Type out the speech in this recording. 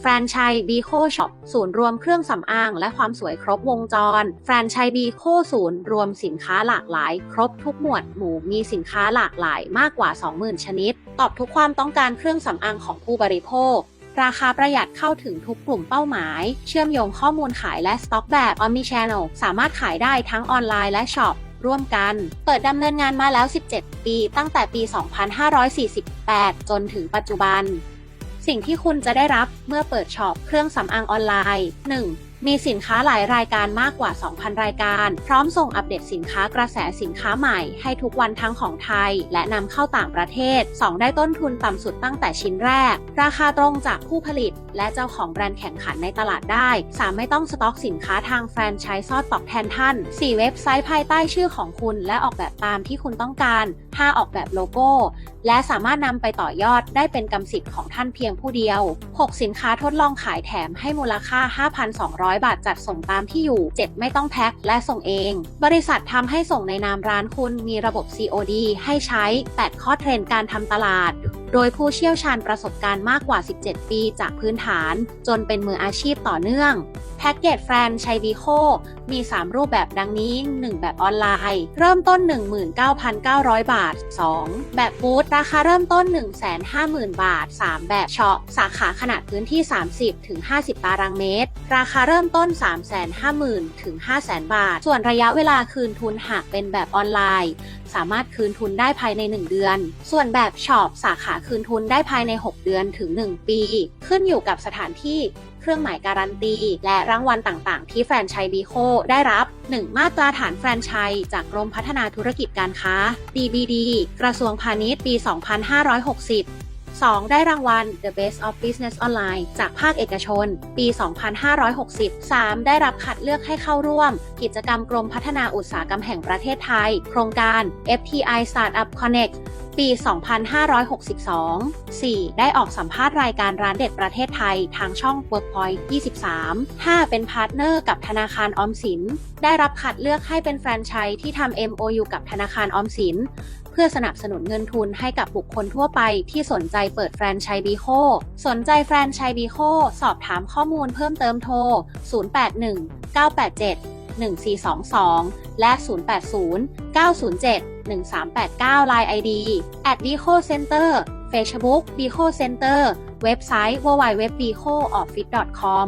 แฟรนไชส์บีโคช็อปศูนย์รวมเครื่องสำอางและความสวยครบวงจร แฟรนไชส์บีโคศูนย์รวมสินค้าหลากหลาย ครบทุกหมวดหมู่มีสินค้าหลากหลายมากกว่า 20,000 ชนิด ตอบทุกความต้องการเครื่องสำอางของผู้บริโภค ราคาประหยัดเข้าถึงทุกกลุ่มเป้าหมาย เชื่อมโยงข้อมูลขายและสต็อกแบบ Omnichannel สามารถขายได้ทั้งออนไลน์และช็อปร่วมกัน เปิดดำเนินงานมาแล้ว 17 ปี ตั้งแต่ปี 2548 จนถึงปัจจุบัน สิ่งที่คุณจะได้รับเมื่อเปิดช็อปเครื่องสำอางออนไลน์ 1. มีสินค้าหลายรายการมากกว่า 2,000 รายการ พร้อมส่งอัปเดตสินค้ากระแสสินค้าใหม่ให้ทุกวันทั้งของไทย และนำเข้าต่างประเทศ 2. ได้ต้นทุนต่ำสุดตั้งแต่ชิ้นแรก ราคาตรงจากผู้ผลิต และเจ้าของแบรนด์แข่งขันในตลาดได้ 3. ไม่ต้องสต็อกสินค้าทางแฟรนไชส์ซอดตอบแทนท่าน 4. เว็บไซต์ภายใต้ชื่อของคุณ และออกแบบตามที่คุณต้องการ 5. ออกแบบโลโก้ และสามารถนำไปต่อยอดได้เป็นกำสิทธิ์ของท่านเพียงผู้เดียว 6. สินค้าทดลองขายแถมให้มูลค่า 5,200บาทจัดส่งตามที่อยู่ 7. ไม่ต้องแพ็คและส่งเอง บริษัททำให้ส่งในนามร้านคุณมีระบบ COD ให้ใช้ 8 ข้อเทรนด์การทำตลาด โดยผู้เชี่ยวชาญประสบการณ์มากกว่า 17 ปีจากพื้นฐาน จนเป็นมืออาชีพต่อเนื่อง แพ็กเกจแฟรนไชส์วีโคมี 3 รูปแบบดังนี้ 1 แบบออนไลน์ เริ่มต้น 19,900 บาท 2 แบบบูธราคาเริ่มต้น 150,000 บาท 3 แบบช็อปสาขาขนาดพื้นที่ 30-50 ตารางเมตร ราคาเริ่มต้น 350,000ถึง500,000 บาท ส่วนระยะเวลาคืนทุนหากเป็นแบบออนไลน์ สามารถคืนทุนได้ภายใน 1 เดือน ส่วนแบบช็อปสาขาคืนทุนได้ภายใน 6 เดือนถึง 1 ปี ขึ้นอยู่กับสถานที่เครื่องหมายการันตี และรางวัลต่างๆ ที่แฟรนไชส์บีโคได้รับ 1. มาตราฐานแฟรนไชส์จากกรมพัฒนาธุรกิจการค้า DBD กระทรวงพาณิชย์ปี 2560 2. ได้รางวัล The Best of Business Online จากภาคเอกชน ปี 2560 3. ได้รับคัดเลือกให้เข้าร่วม กิจกรรมกรมพัฒนาอุตสาหกรรมแห่งประเทศไทย โครงการ FTI Startup Connect ปี 2562 4. ได้ออกสัมภาษณ์รายการร้านเด็ดประเทศไทยทางช่อง Workpoint 23 5. เป็นพาร์ทเนอร์กับธนาคารออมสิน ได้รับคัดเลือกให้เป็นแฟรนไชส์ที่ทำ MOU กับธนาคารออมสิน พื่อสนับสนุนเงินทุนให้กับบุคคลทั่วไปที่สนใจเปิดแฟรนไชส์บีโคสนใจแฟรนไชส์บีโคสอบถามข้อมูลเพิ่มเติมโทร 081 987 1422 และ 080 907 1389 Line ID at Bico Center Facebook Bico Center เว็บไซต์ www.bicooffice.com